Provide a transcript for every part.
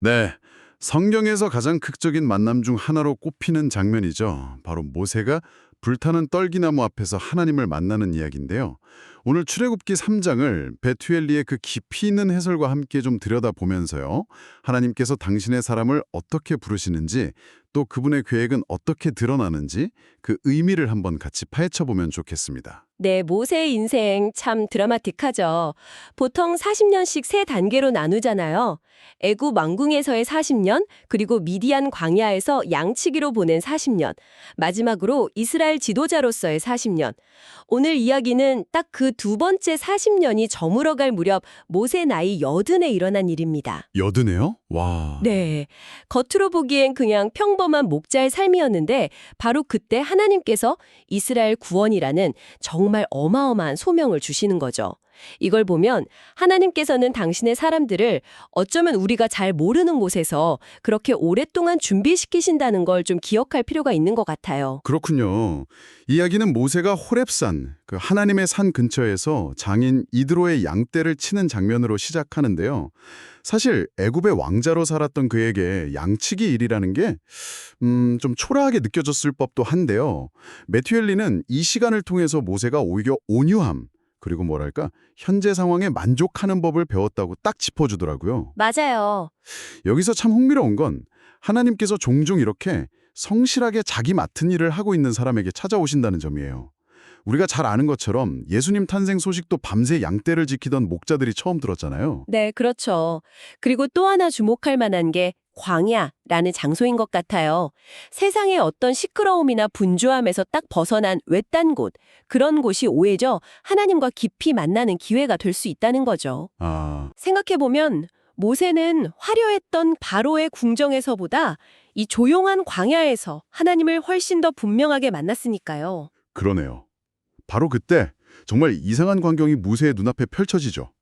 네, 성경에서 가장 극적인 만남 중 하나로 꼽히는 장면이죠. 바로 모세가 불타는 떨기나무 앞에서 하나님을 만나는 이야기인데요. 오늘 출애굽기 3장을 베투엘리의 그 깊이 있는 해설과 함께 좀 들여다보면서요. 하나님께서 당신의 사람을 어떻게 부르시는지 또 그분의 계획은 어떻게 드러나는지 그 의미를 한번 같이 파헤쳐보면 좋겠습니다. 네, 모세의 인생 참 드라마틱하죠. 보통 40년씩 세 단계로 나누잖아요. 애굽 왕궁에서의 40년, 그리고 미디안 광야에서 양치기로 보낸 40년, 마지막으로 이스라엘 지도자로서의 40년. 오늘 이야기는 딱 그 두 번째 40년이 저물어갈 무렵 모세 나이 여든에 일어난 일입니다. 여드네요? 와. 네. 겉으로 보기엔 그냥 평범한 목자의 삶이었는데 바로 그때 하나님께서 이스라엘 구원이라는 정말 어마어마한 소명을 주시는 거죠. 이걸 보면 하나님께서는 당신의 사람들을 어쩌면 우리가 잘 모르는 곳에서 그렇게 오랫동안 준비시키신다는 걸 좀 기억할 필요가 있는 것 같아요. 그렇군요. 이야기는 모세가 호렙산, 그 하나님의 산 근처에서 장인 이드로의 양떼를 치는 장면으로 시작하는데요. 사실 애굽의 왕자로 살았던 그에게 양치기 일이라는 게 음, 좀 초라하게 느껴졌을 법도 한데요. 메튜엘리는 이 시간을 통해서 모세가 오히려 온유함, 그리고 뭐랄까 현재 상황에 만족하는 법을 배웠다고 딱 짚어주더라고요. 맞아요. 여기서 참 흥미로운 건 하나님께서 종종 이렇게 성실하게 자기 맡은 일을 하고 있는 사람에게 찾아오신다는 점이에요. 우리가 잘 아는 것처럼 예수님 탄생 소식도 밤새 양떼를 지키던 목자들이 처음 들었잖아요. 네, 그렇죠. 그리고 또 하나 주목할 만한 게 광야라는 장소인 것 같아요. 세상의 어떤 시끄러움이나 분주함에서 딱 벗어난 외딴 곳, 그런 곳이 오해져 하나님과 깊이 만나는 기회가 될 수 있다는 거죠. 아, 생각해보면 모세는 화려했던 바로의 궁정에서보다 이 조용한 광야에서 하나님을 훨씬 더 분명하게 만났으니까요. 그러네요. 바로 그때 정말 이상한 광경이 모세의 눈앞에 펼쳐지죠.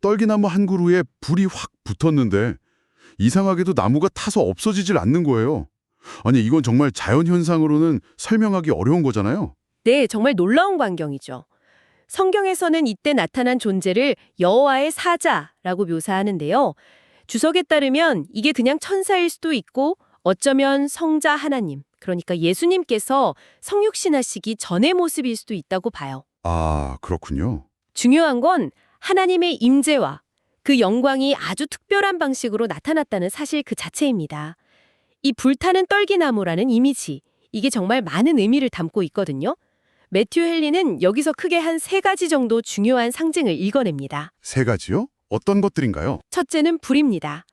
떨기나무 한 그루에 불이 확 붙었는데 이상하게도 나무가 타서 없어지질 않는 거예요. 아니 이건 정말 자연현상으로는 설명하기 어려운 거잖아요. 네, 정말 놀라운 광경이죠. 성경에서는 이때 나타난 존재를 여호와의 사자라고 묘사하는데요. 주석에 따르면 이게 그냥 천사일 수도 있고 어쩌면 성자 하나님, 그러니까 예수님께서 성육신하시기 전의 모습일 수도 있다고 봐요. 아, 그렇군요. 중요한 건 하나님의 임재와 그 영광이 아주 특별한 방식으로 나타났다는 사실 그 자체입니다. 이 불타는 떨기나무라는 이미지, 이게 정말 많은 의미를 담고 있거든요. 매튜 헨리는 여기서 크게 한 세 가지 정도 중요한 상징을 읽어냅니다. 세 가지요? 어떤 것들인가요? 첫째는 불입니다.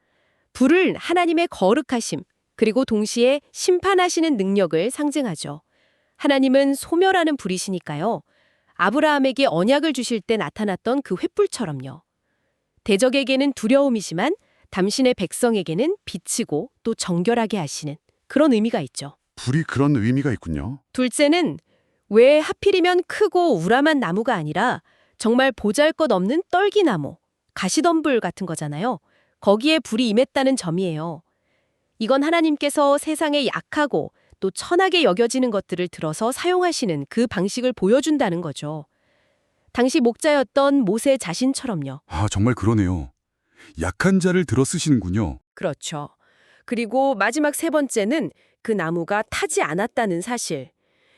불은 하나님의 거룩하심, 그리고 동시에 심판하시는 능력을 상징하죠. 하나님은 소멸하는 불이시니까요. 아브라함에게 언약을 주실 때 나타났던 그 횃불처럼요. 대적에게는 두려움이지만 당신의 백성에게는 빛이고 또 정결하게 하시는 그런 의미가 있죠. 불이 그런 의미가 있군요. 둘째는 왜 하필이면 크고 우람한 나무가 아니라 정말 보잘것없는 떨기나무, 가시덤불 같은 거잖아요. 거기에 불이 임했다는 점이에요. 이건 하나님께서 세상에 약하고 또 천하게 여겨지는 것들을 들어서 사용하시는 그 방식을 보여준다는 거죠. 당시 목자였던 모세 자신처럼요. 아, 정말 그러네요. 약한 자를 들어 쓰시는군요. 그렇죠. 그리고 마지막 세 번째는 그 나무가 타지 않았다는 사실.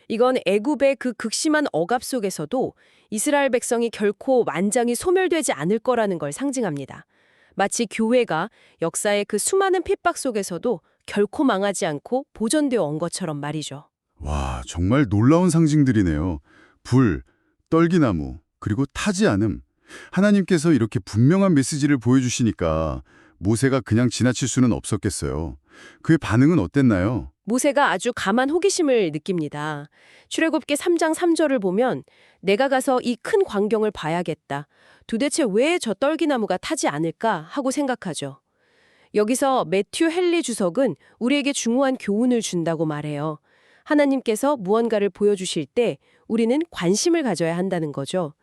이건 애굽의 그 극심한 억압 속에서도 이스라엘 백성이 결코 완전히 소멸되지 않을 거라는 걸 상징합니다. 마치 교회가 역사의 그 수많은 핍박 속에서도 결코 망하지 않고 보존되어 온 것처럼 말이죠. 와, 정말 놀라운 상징들이네요. 불, 떨기나무, 그리고 타지 않음. 하나님께서 이렇게 분명한 메시지를 보여주시니까 모세가 그냥 지나칠 수는 없었겠어요. 그의 반응은 어땠나요? 모세가 아주 감한 호기심을 느낍니다. 출애굽기 3장 3절을 보면 내가 가서 이 큰 광경을 봐야겠다. 도대체 왜 저 떨기나무가 타지 않을까 하고 생각하죠. 여기서 매튜 헨리 주석은 우리에게 중요한 교훈을 준다고 말해요. 하나님께서 무언가를 보여주실 때 우리는 관심을 가져야 한다는 거죠.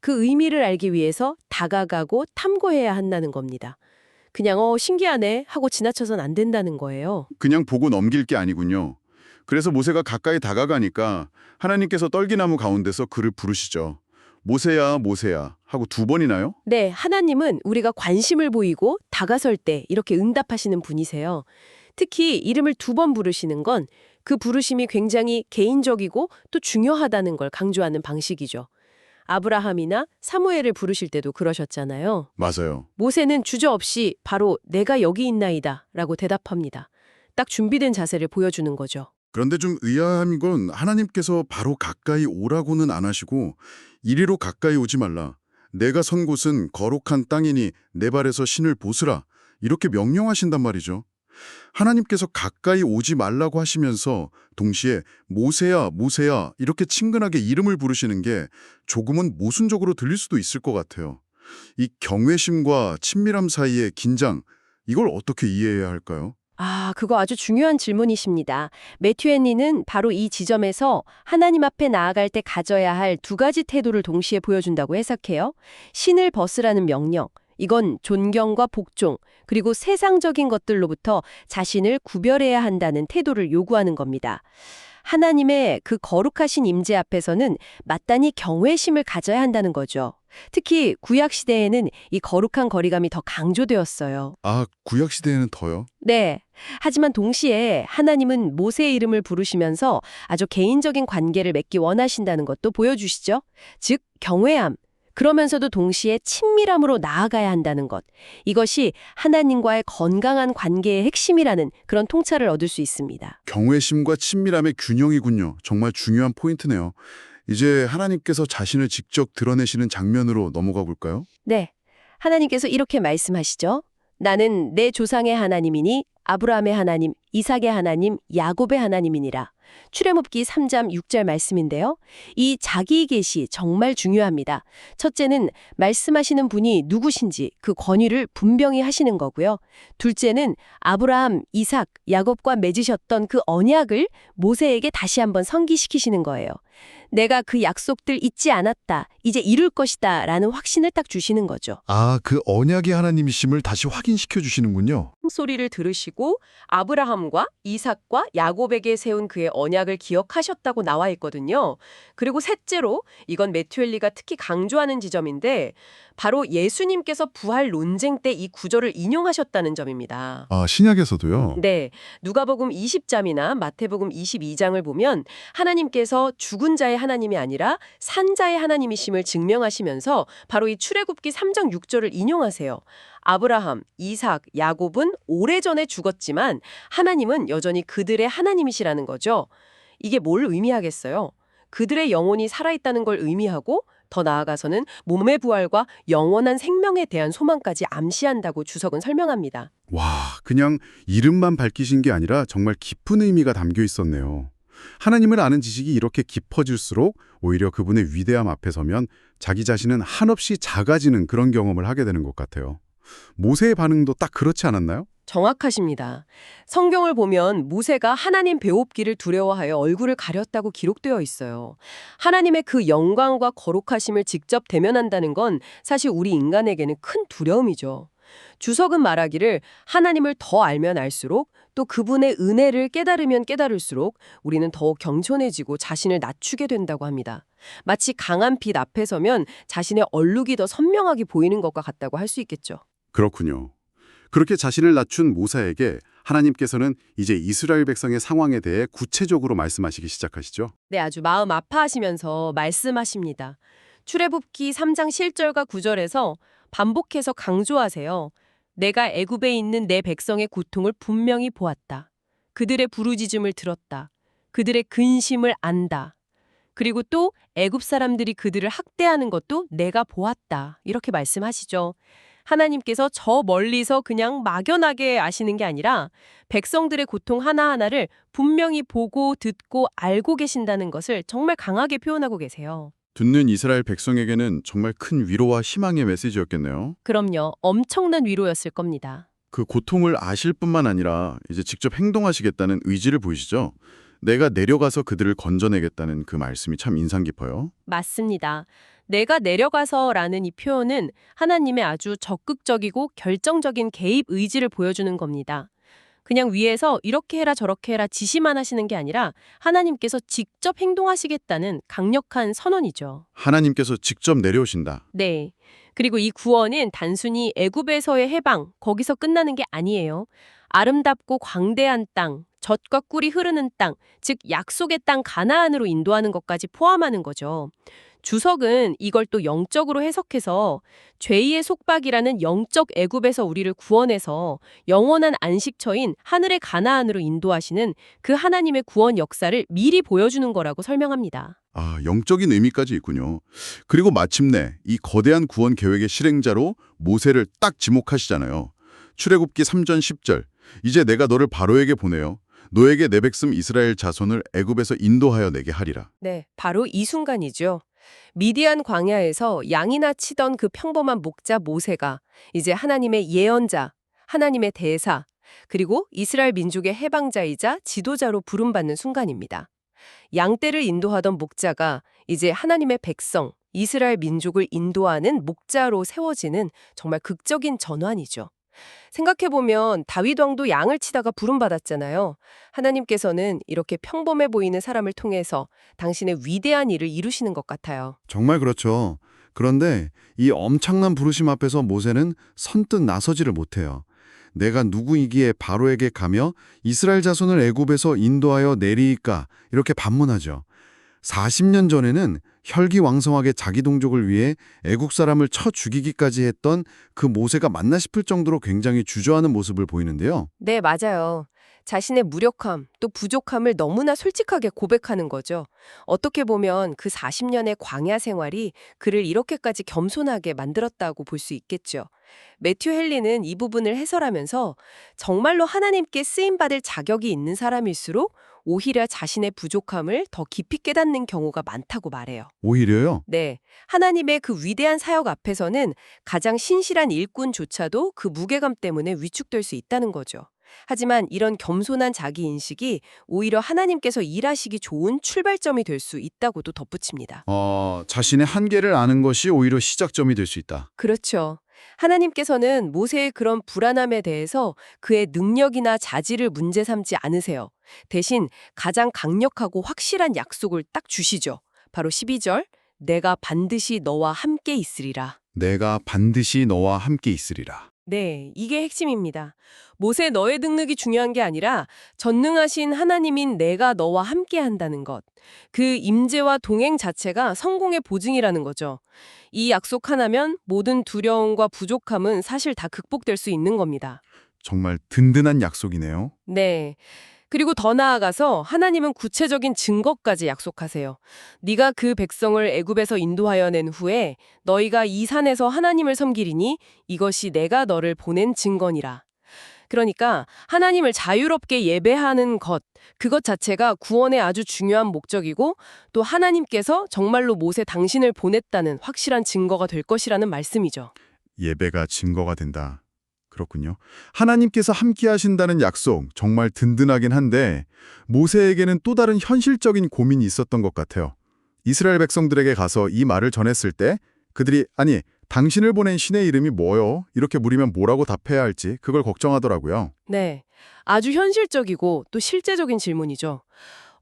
그 의미를 알기 위해서 다가가고 탐구해야 한다는 겁니다. 그냥 어 신기하네 하고 지나쳐선 안 된다는 거예요. 그냥 보고 넘길 게 아니군요. 그래서 모세가 가까이 다가가니까 하나님께서 떨기나무 가운데서 그를 부르시죠. 모세야, 모세야 하고 두 번이나요? 네, 하나님은 우리가 관심을 보이고 다가설 때 이렇게 응답하시는 분이세요. 특히 이름을 두 번 부르시는 건 그 부르심이 굉장히 개인적이고 또 중요하다는 걸 강조하는 방식이죠. 아브라함이나 사무엘을 부르실 때도 그러셨잖아요. 맞아요. 모세는 주저없이 바로 내가 여기 있나이다 라고 대답합니다. 딱 준비된 자세를 보여주는 거죠. 그런데 좀 의아한 건 하나님께서 바로 가까이 오라고는 안 하시고 이리로 가까이 오지 말라. 내가 선 곳은 거룩한 땅이니 내 발에서 신을 보스라. 이렇게 명령하신단 말이죠. 하나님께서 가까이 오지 말라고 하시면서 동시에 모세야 모세야 이렇게 친근하게 이름을 부르시는 게 조금은 모순적으로 들릴 수도 있을 것 같아요. 이 경외심과 친밀함 사이의 긴장 이걸 어떻게 이해해야 할까요? 아, 그거 아주 중요한 질문이십니다. 매튜 헨리는 바로 이 지점에서 하나님 앞에 나아갈 때 가져야 할 두 가지 태도를 동시에 보여준다고 해석해요. 신을 벗으라는 명령. 이건 존경과 복종, 그리고 세상적인 것들로부터 자신을 구별해야 한다는 태도를 요구하는 겁니다. 하나님의 그 거룩하신 임재 앞에서는 마땅히 경외심을 가져야 한다는 거죠. 특히 구약 시대에는 이 거룩한 거리감이 더 강조되었어요. 아 구약 시대에는 더요? 네. 하지만 동시에 하나님은 모세의 이름을 부르시면서 아주 개인적인 관계를 맺기 원하신다는 것도 보여주시죠. 즉, 경외함. 그러면서도 동시에 친밀함으로 나아가야 한다는 것. 이것이 하나님과의 건강한 관계의 핵심이라는 그런 통찰을 얻을 수 있습니다. 경외심과 친밀함의 균형이군요. 정말 중요한 포인트네요. 이제 하나님께서 자신을 직접 드러내시는 장면으로 넘어가 볼까요? 네. 하나님께서 이렇게 말씀하시죠. 나는 내 조상의 하나님이니 아브라함의 하나님, 이삭의 하나님, 야곱의 하나님이니라. 출애굽기 3장 6절 말씀인데요. 이 자기 계시 정말 중요합니다. 첫째는 말씀하시는 분이 누구신지 그 권위를 분명히 하시는 거고요. 둘째는 아브라함, 이삭, 야곱과 맺으셨던 그 언약을 모세에게 다시 한번 성기시키시는 거예요. 내가 그 약속들 잊지 않았다. 이제 이룰 것이다. 라는 확신을 딱 주시는 거죠. 아, 그 언약의 하나님이심을 다시 확인시켜 주시는군요. 소리를 들으시고 아브라함과 이삭과 야곱에게 세운 그의 언약을 기억하셨다고 나와 있거든요. 그리고 셋째로 이건 매튜엘리가 특히 강조하는 지점인데 바로 예수님께서 부활 논쟁 때 이 구절을 인용하셨다는 점입니다. 아, 신약에서도요. 네. 누가복음 20장이나 마태복음 22장을 보면 하나님께서 죽은 자의 하나님이 아니라 산 자의 하나님이심을 증명하시면서 바로 이 출애굽기 3장 6절을 인용하세요. 아브라함, 이삭, 야곱은 오래전에 죽었지만 하나님은 여전히 그들의 하나님이시라는 거죠. 이게 뭘 의미하겠어요? 그들의 영혼이 살아있다는 걸 의미하고 더 나아가서는 몸의 부활과 영원한 생명에 대한 소망까지 암시한다고 주석은 설명합니다. 와, 그냥 이름만 밝히신 게 아니라 정말 깊은 의미가 담겨 있었네요. 하나님을 아는 지식이 이렇게 깊어질수록 오히려 그분의 위대함 앞에 서면 자기 자신은 한없이 작아지는 그런 경험을 하게 되는 것 같아요. 모세의 반응도 딱 그렇지 않았나요? 정확하십니다. 성경을 보면 모세가 하나님 배웁기를 두려워하여 얼굴을 가렸다고 기록되어 있어요. 하나님의 그 영광과 거룩하심을 직접 대면한다는 건 사실 우리 인간에게는 큰 두려움이죠. 주석은 말하기를 하나님을 더 알면 알수록 또 그분의 은혜를 깨달으면 깨달을수록 우리는 더욱 겸손해지고 자신을 낮추게 된다고 합니다. 마치 강한 빛 앞에 서면 자신의 얼룩이 더 선명하게 보이는 것과 같다고 할 수 있겠죠. 그렇군요. 그렇게 자신을 낮춘 모사에게 하나님께서는 이제 이스라엘 백성의 상황에 대해 구체적으로 말씀하시기 시작하시죠. 네, 아주 마음 아파하시면서 말씀하십니다. 출애굽기 3장 7절과 9절에서 반복해서 강조하세요. 내가 애굽에 있는 내 백성의 고통을 분명히 보았다. 그들의 부르짖음을 들었다. 그들의 근심을 안다. 그리고 또 애굽 사람들이 그들을 학대하는 것도 내가 보았다. 이렇게 말씀하시죠. 하나님께서 저 멀리서 그냥 막연하게 아시는 게 아니라 백성들의 고통 하나하나를 분명히 보고 듣고 알고 계신다는 것을 정말 강하게 표현하고 계세요. 듣는 이스라엘 백성에게는 정말 큰 위로와 희망의 메시지였겠네요. 그럼요. 엄청난 위로였을 겁니다. 그 고통을 아실 뿐만 아니라 이제 직접 행동하시겠다는 의지를 보이시죠? 내가 내려가서 그들을 건져내겠다는 그 말씀이 참 인상 깊어요. 맞습니다. 내가 내려가서라는 이 표현은 하나님의 아주 적극적이고 결정적인 개입 의지를 보여주는 겁니다. 그냥 위에서 이렇게 해라 저렇게 해라 지시만 하시는 게 아니라 하나님께서 직접 행동하시겠다는 강력한 선언이죠. 하나님께서 직접 내려오신다. 네. 그리고 이 구원은 단순히 애굽에서의 해방, 거기서 끝나는 게 아니에요. 아름답고 광대한 땅, 젖과 꿀이 흐르는 땅, 즉 약속의 땅 가나안으로 인도하는 것까지 포함하는 거죠. 주석은 이걸 또 영적으로 해석해서 죄의 속박이라는 영적 애굽에서 우리를 구원해서 영원한 안식처인 하늘의 가나안으로 인도하시는 그 하나님의 구원 역사를 미리 보여주는 거라고 설명합니다. 아, 영적인 의미까지 있군요. 그리고 마침내 이 거대한 구원 계획의 실행자로 모세를 딱 지목하시잖아요. 출애굽기 3전 10절. 이제 내가 너를 바로에게 보내요. 너에게 내 백성 이스라엘 자손을 애굽에서 인도하여 내게 하리라. 네, 바로 이 순간이죠. 미디안 광야에서 양이나 치던 그 평범한 목자 모세가 이제 하나님의 예언자, 하나님의 대사, 그리고 이스라엘 민족의 해방자이자 지도자로 부름받는 순간입니다. 양떼를 인도하던 목자가 이제 하나님의 백성, 이스라엘 민족을 인도하는 목자로 세워지는 정말 극적인 전환이죠. 생각해보면 다윗 왕도 양을 치다가 부름받았잖아요. 하나님께서는 이렇게 평범해 보이는 사람을 통해서 당신의 위대한 일을 이루시는 것 같아요. 정말 그렇죠. 그런데 이 엄청난 부르심 앞에서 모세는 선뜻 나서지를 못해요. 내가 누구이기에 바로에게 가며 이스라엘 자손을 애굽에서 인도하여 내리이까 이렇게 반문하죠. 40년 전에는 혈기왕성하게 자기 동족을 위해 애국 사람을 쳐 죽이기까지 했던 그 모세가 맞나 싶을 정도로 굉장히 주저하는 모습을 보이는데요. 네, 맞아요. 자신의 무력함, 또 부족함을 너무나 솔직하게 고백하는 거죠. 어떻게 보면 그 40년의 광야 생활이 그를 이렇게까지 겸손하게 만들었다고 볼 수 있겠죠. 매튜 헨리는 이 부분을 해설하면서 정말로 하나님께 쓰임받을 자격이 있는 사람일수록 오히려 자신의 부족함을 더 깊이 깨닫는 경우가 많다고 말해요. 오히려요. 네. 하나님의 그 위대한 사역 앞에서는 가장 신실한 일꾼조차도 그 무게감 때문에 위축될 수 있다는 거죠. 하지만 이런 겸손한 자기 인식이 오히려 하나님께서 일하시기 좋은 출발점이 될 수 있다고도 덧붙입니다. 어, 자신의 한계를 아는 것이 오히려 시작점이 될 수 있다. 그렇죠. 하나님께서는 모세의 그런 불안함에 대해서 그의 능력이나 자질을 문제 삼지 않으세요. 대신 가장 강력하고 확실한 약속을 딱 주시죠. 바로 12절, 내가 반드시 너와 함께 있으리라. 내가 반드시 너와 함께 있으리라. 네, 이게 핵심입니다. 모세 너의 능력이 중요한 게 아니라 전능하신 하나님인 내가 너와 함께 한다는 것. 그 임재와 동행 자체가 성공의 보증이라는 거죠. 이 약속 하나면 모든 두려움과 부족함은 사실 다 극복될 수 있는 겁니다. 정말 든든한 약속이네요. 네. 그리고 더 나아가서 하나님은 구체적인 증거까지 약속하세요. 네가 그 백성을 애굽에서 인도하여 낸 후에 너희가 이 산에서 하나님을 섬기리니 이것이 내가 너를 보낸 증거니라. 그러니까 하나님을 자유롭게 예배하는 것, 그것 자체가 구원의 아주 중요한 목적이고 또 하나님께서 정말로 모세 당신을 보냈다는 확실한 증거가 될 것이라는 말씀이죠. 예배가 증거가 된다. 그렇군요. 하나님께서 함께 하신다는 약속 정말 든든하긴 한데 모세에게는 또 다른 현실적인 고민이 있었던 것 같아요. 이스라엘 백성들에게 가서 이 말을 전했을 때 그들이 아니 당신을 보낸 신의 이름이 뭐요? 이렇게 물으면 뭐라고 답해야 할지 그걸 걱정하더라고요. 네. 아주 현실적이고 또 실제적인 질문이죠.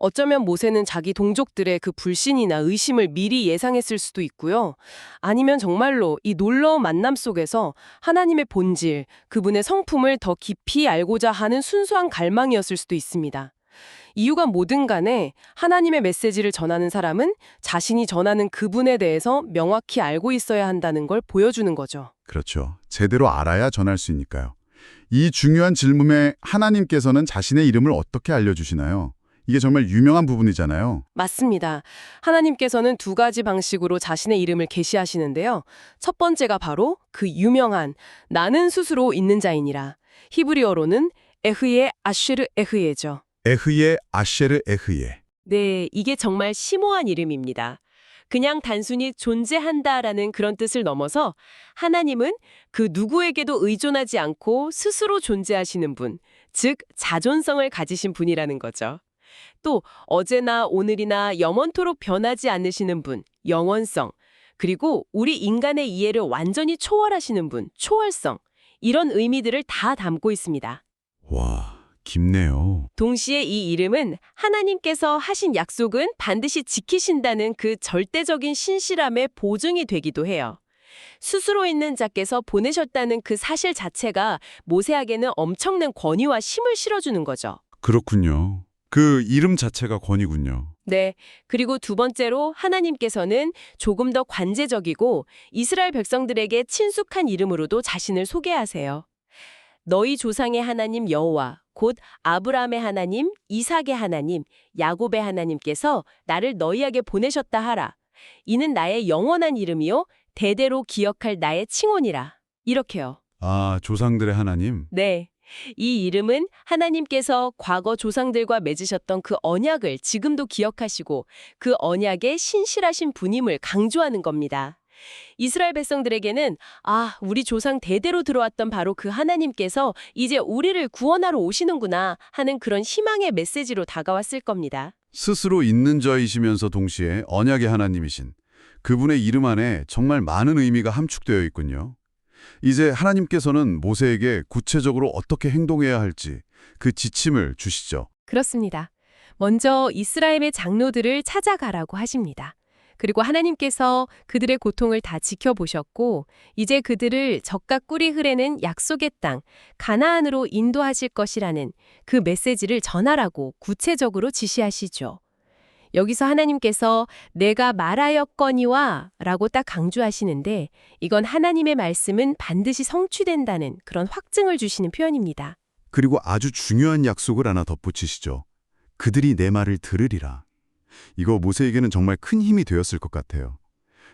어쩌면 모세는 자기 동족들의 그 불신이나 의심을 미리 예상했을 수도 있고요. 아니면 정말로 이 놀라운 만남 속에서 하나님의 본질, 그분의 성품을 더 깊이 알고자 하는 순수한 갈망이었을 수도 있습니다. 이유가 뭐든 간에 하나님의 메시지를 전하는 사람은 자신이 전하는 그분에 대해서 명확히 알고 있어야 한다는 걸 보여주는 거죠. 그렇죠. 제대로 알아야 전할 수 있으니까요. 이 중요한 질문에 하나님께서는 자신의 이름을 어떻게 알려주시나요? 이게 정말 유명한 부분이잖아요. 맞습니다. 하나님께서는 두 가지 방식으로 자신의 이름을 계시하시는데요. 첫 번째가 바로 그 유명한 나는 스스로 있는 자이니라. 히브리어로는 에흐예 아쉐르 에흐예죠. 에흐예 아쉐르 에흐예. 네, 이게 정말 심오한 이름입니다. 그냥 단순히 존재한다라는 그런 뜻을 넘어서 하나님은 그 누구에게도 의존하지 않고 스스로 존재하시는 분, 즉 자존성을 가지신 분이라는 거죠. 또 어제나 오늘이나 영원토록 변하지 않으시는 분, 영원성, 그리고 우리 인간의 이해를 완전히 초월하시는 분, 초월성, 이런 의미들을 다 담고 있습니다. 와, 깊네요. 동시에 이 이름은 하나님께서 하신 약속은 반드시 지키신다는 그 절대적인 신실함의 보증이 되기도 해요. 스스로 있는 자께서 보내셨다는 그 사실 자체가 모세에게는 엄청난 권위와 힘을 실어주는 거죠. 그렇군요. 그 이름 자체가 권위군요. 네. 그리고 두 번째로 하나님께서는 조금 더 관제적이고 이스라엘 백성들에게 친숙한 이름으로도 자신을 소개하세요. 너희 조상의 하나님 여호와 곧 아브라함의 하나님, 이삭의 하나님, 야곱의 하나님께서 나를 너희에게 보내셨다 하라. 이는 나의 영원한 이름이요 대대로 기억할 나의 칭혼이라. 이렇게요. 아, 조상들의 하나님. 네. 이 이름은 하나님께서 과거 조상들과 맺으셨던 그 언약을 지금도 기억하시고 그 언약의 신실하신 분임을 강조하는 겁니다. 이스라엘 백성들에게는 아, 우리 조상 대대로 들어왔던 바로 그 하나님께서 이제 우리를 구원하러 오시는구나 하는 그런 희망의 메시지로 다가왔을 겁니다. 스스로 있는 자이시면서 동시에 언약의 하나님이신 그분의 이름 안에 정말 많은 의미가 함축되어 있군요. 이제 하나님께서는 모세에게 구체적으로 어떻게 행동해야 할지 그 지침을 주시죠. 그렇습니다. 먼저 이스라엘의 장로들을 찾아가라고 하십니다. 그리고 하나님께서 그들의 고통을 다 지켜보셨고 이제 그들을 적과 꿀이 흐르는 약속의 땅 가나안으로 인도하실 것이라는 그 메시지를 전하라고 구체적으로 지시하시죠. 여기서 하나님께서 내가 말하였거니와 라고 딱 강조하시는데 이건 하나님의 말씀은 반드시 성취된다는 그런 확증을 주시는 표현입니다. 그리고 아주 중요한 약속을 하나 덧붙이시죠. 그들이 내 말을 들으리라. 이거 모세에게는 정말 큰 힘이 되었을 것 같아요.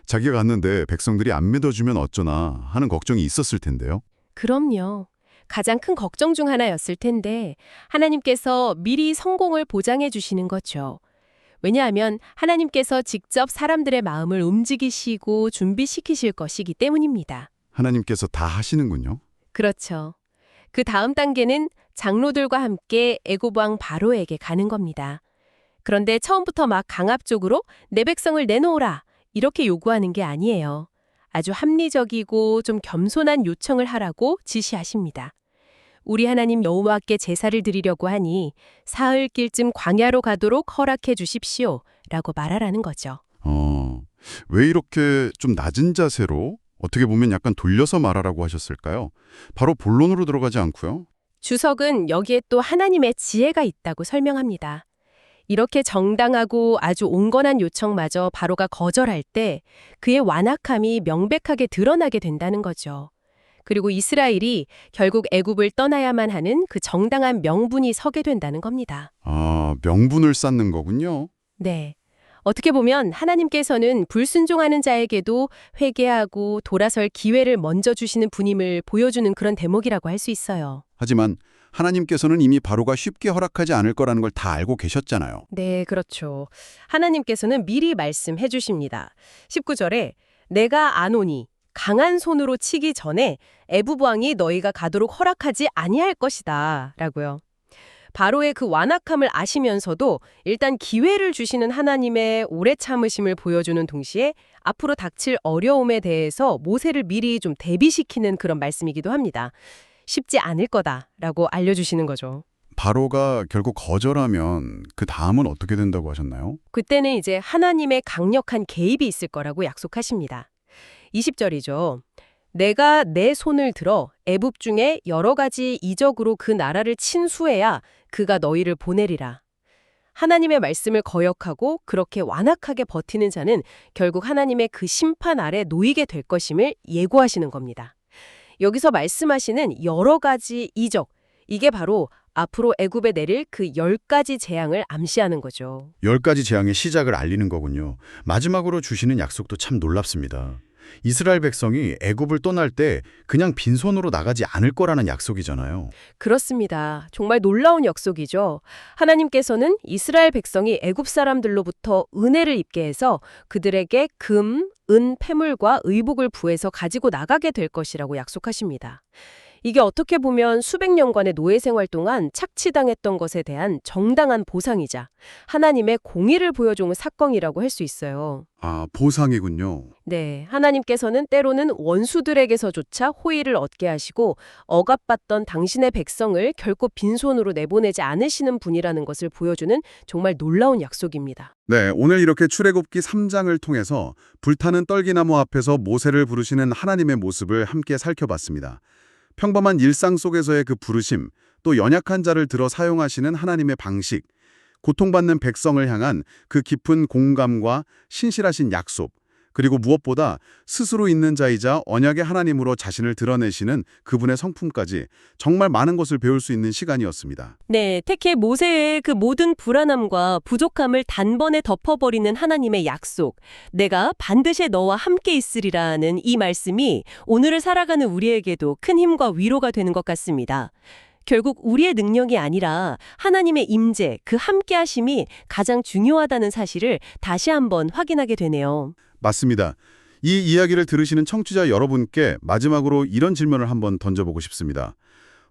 자기가 갔는데 백성들이 안 믿어주면 어쩌나 하는 걱정이 있었을 텐데요. 그럼요. 가장 큰 걱정 중 하나였을 텐데 하나님께서 미리 성공을 보장해 주시는 거죠. 왜냐하면 하나님께서 직접 사람들의 마음을 움직이시고 준비시키실 것이기 때문입니다. 하나님께서 다 하시는군요. 그렇죠. 그 다음 단계는 장로들과 함께 왕 바로에게 가는 겁니다. 그런데 처음부터 막 강압적으로 내 백성을 내놓으라 이렇게 요구하는 게 아니에요. 아주 합리적이고 좀 겸손한 요청을 하라고 지시하십니다. 우리 하나님 여호와께 제사를 드리려고 하니 사흘길쯤 광야로 가도록 허락해 주십시오. 라고 말하라는 거죠. 어, 왜 이렇게 좀 낮은 자세로 어떻게 보면 약간 돌려서 말하라고 하셨을까요? 바로 본론으로 들어가지 않고요. 주석은 여기에 또 하나님의 지혜가 있다고 설명합니다. 이렇게 정당하고 아주 온건한 요청마저 바로가 거절할 때 그의 완악함이 명백하게 드러나게 된다는 거죠. 그리고 이스라엘이 결국 애굽을 떠나야만 하는 그 정당한 명분이 서게 된다는 겁니다. 아, 명분을 쌓는 거군요. 네. 어떻게 보면 하나님께서는 불순종하는 자에게도 회개하고 돌아설 기회를 먼저 주시는 분임을 보여주는 그런 대목이라고 할 수 있어요. 하지만 하나님께서는 이미 바로가 쉽게 허락하지 않을 거라는 걸 다 알고 계셨잖아요. 네, 그렇죠. 하나님께서는 미리 말씀해 주십니다. 19절에 내가 아노니 강한 손으로 치기 전에 애굽 왕이 너희가 가도록 허락하지 아니할 것이다. 라고요. 바로의 그 완악함을 아시면서도 일단 기회를 주시는 하나님의 오래 참으심을 보여주는 동시에 앞으로 닥칠 어려움에 대해서 모세를 미리 좀 대비시키는 그런 말씀이기도 합니다. 쉽지 않을 거다라고 알려주시는 거죠. 바로가 결국 거절하면 그 다음은 어떻게 된다고 하셨나요? 그때는 이제 하나님의 강력한 개입이 있을 거라고 약속하십니다. 20절이죠. 내가 내 손을 들어 애굽 중에 여러 가지 이적으로 그 나라를 친수해야 그가 너희를 보내리라. 하나님의 말씀을 거역하고 그렇게 완악하게 버티는 자는 결국 하나님의 그 심판 아래 놓이게 될 것임을 예고하시는 겁니다. 여기서 말씀하시는 여러 가지 이적, 이게 바로 앞으로 애굽에 내릴 그열 가지 재앙을 암시하는 거죠. 열 가지 재앙의 시작을 알리는 거군요. 마지막으로 주시는 약속도 참 놀랍습니다. 이스라엘 백성이 애굽을 떠날 때 그냥 빈손으로 나가지 않을 거라는 약속이잖아요. 그렇습니다. 정말 놀라운 약속이죠. 하나님께서는 이스라엘 백성이 애굽 사람들로부터 은혜를 입게 해서 그들에게 금, 은, 패물과 의복을 부해서 가지고 나가게 될 것이라고 약속하십니다. 이게 어떻게 보면 수백 년간의 노예 생활 동안 착취당했던 것에 대한 정당한 보상이자 하나님의 공의를 보여주는 사건이라고 할 수 있어요. 아, 보상이군요. 네, 하나님께서는 때로는 원수들에게서조차 호의를 얻게 하시고 억압받던 당신의 백성을 결코 빈손으로 내보내지 않으시는 분이라는 것을 보여주는 정말 놀라운 약속입니다. 네, 오늘 이렇게 출애굽기 3장을 통해서 불타는 떨기나무 앞에서 모세를 부르시는 하나님의 모습을 함께 살펴봤습니다. 평범한 일상 속에서의 그 부르심, 또 연약한 자를 들어 사용하시는 하나님의 방식, 고통받는 백성을 향한 그 깊은 공감과 신실하신 약속, 그리고 무엇보다 스스로 있는 자이자 언약의 하나님으로 자신을 드러내시는 그분의 성품까지 정말 많은 것을 배울 수 있는 시간이었습니다. 네, 특히 모세의 그 모든 불안함과 부족함을 단번에 덮어버리는 하나님의 약속, 내가 반드시 너와 함께 있으리라는 이 말씀이 오늘을 살아가는 우리에게도 큰 힘과 위로가 되는 것 같습니다. 결국 우리의 능력이 아니라 하나님의 임재, 그 함께하심이 가장 중요하다는 사실을 다시 한번 확인하게 되네요. 맞습니다. 이 이야기를 들으시는 청취자 여러분께 마지막으로 이런 질문을 한번 던져보고 싶습니다.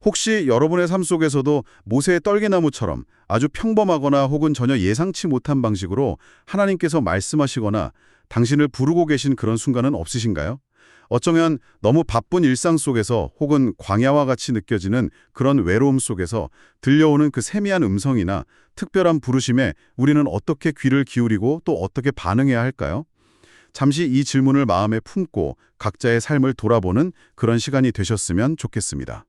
혹시 여러분의 삶 속에서도 모세의 떨개나무처럼 아주 평범하거나 혹은 전혀 예상치 못한 방식으로 하나님께서 말씀하시거나 당신을 부르고 계신 그런 순간은 없으신가요? 어쩌면 너무 바쁜 일상 속에서 혹은 광야와 같이 느껴지는 그런 외로움 속에서 들려오는 그 세미한 음성이나 특별한 부르심에 우리는 어떻게 귀를 기울이고 또 어떻게 반응해야 할까요? 잠시 이 질문을 마음에 품고 각자의 삶을 돌아보는 그런 시간이 되셨으면 좋겠습니다.